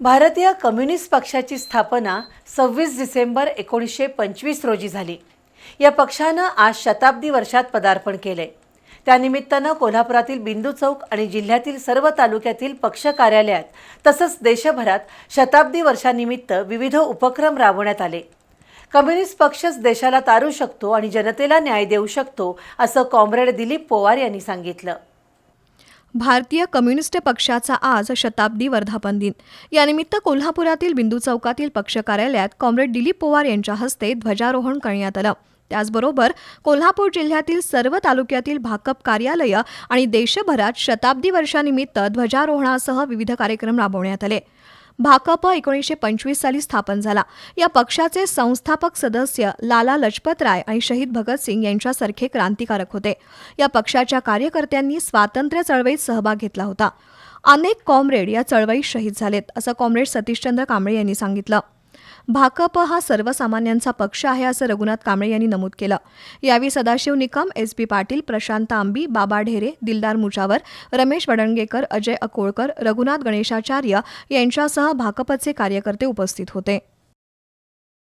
भारतीय कम्युनिस्ट पक्षाची स्थापना सव्वीस डिसेंबर एकोणीसशे पंचवीस रोजी झाली. या पक्षानं आज शताब्दी वर्षात पदार्पण केले त्यानिमित्तानं कोल्हापुरातील बिंदू चौक आणि जिल्ह्यातील सर्व तालुक्यातील पक्ष कार्यालयात तसंच देशभरात शताब्दी वर्षानिमित्त विविध उपक्रम राबवण्यात आले. कम्युनिस्ट पक्षच देशाला तारू शकतो आणि जनतेला न्याय देऊ शकतो असं कॉम्रेड दिलीप पोवार यांनी सांगितलं. भारतीय कम्युनिस्ट पक्षाचा आज शताब्दी वर्धापन दिन. यानिमित्त कोल्हापुरातील बिंदू चौकातील पक्ष कार्यालयात कॉम्रेड दिलीप पवार यांच्या हस्ते ध्वजारोहण करण्यात आलं. त्याचबरोबर कोल्हापूर जिल्ह्यातील सर्व तालुक्यातील भाकप कार्यालयं आणि देशभरात शताब्दी वर्षानिमित्त ध्वजारोहणासह विविध कार्यक्रम राबवण्यात आले. भाकप एकोणीसशे पंचवीस साली स्थापन झाला. या पक्षाचे संस्थापक सदस्य लाला लजपतराय आणि शहीद भगतसिंग यांच्यासारखे क्रांतिकारक होते. या पक्षाच्या कार्यकर्त्यांनी स्वातंत्र्य चळवळीत सहभाग घेतला होता. अनेक कॉम्रेड या चळवळीत शहीद झालेत असं कॉम्रेड सतीशचंद्र कांबळे यांनी सांगितलं. भाकप हा सर्वसामान्यांचा पक्ष आहे असं रघुनाथ कांबळे यांनी नमूद केलं. यावेळी सदाशिव निकम एस पी पाटील प्रशांत आंबी बाबा ढेरे दिलदार मुजावर रमेश वडणगेकर अजय अकोळकर रघुनाथ गणेशाचार्य यांच्यासह भाकपचे कार्यकर्ते उपस्थित होते.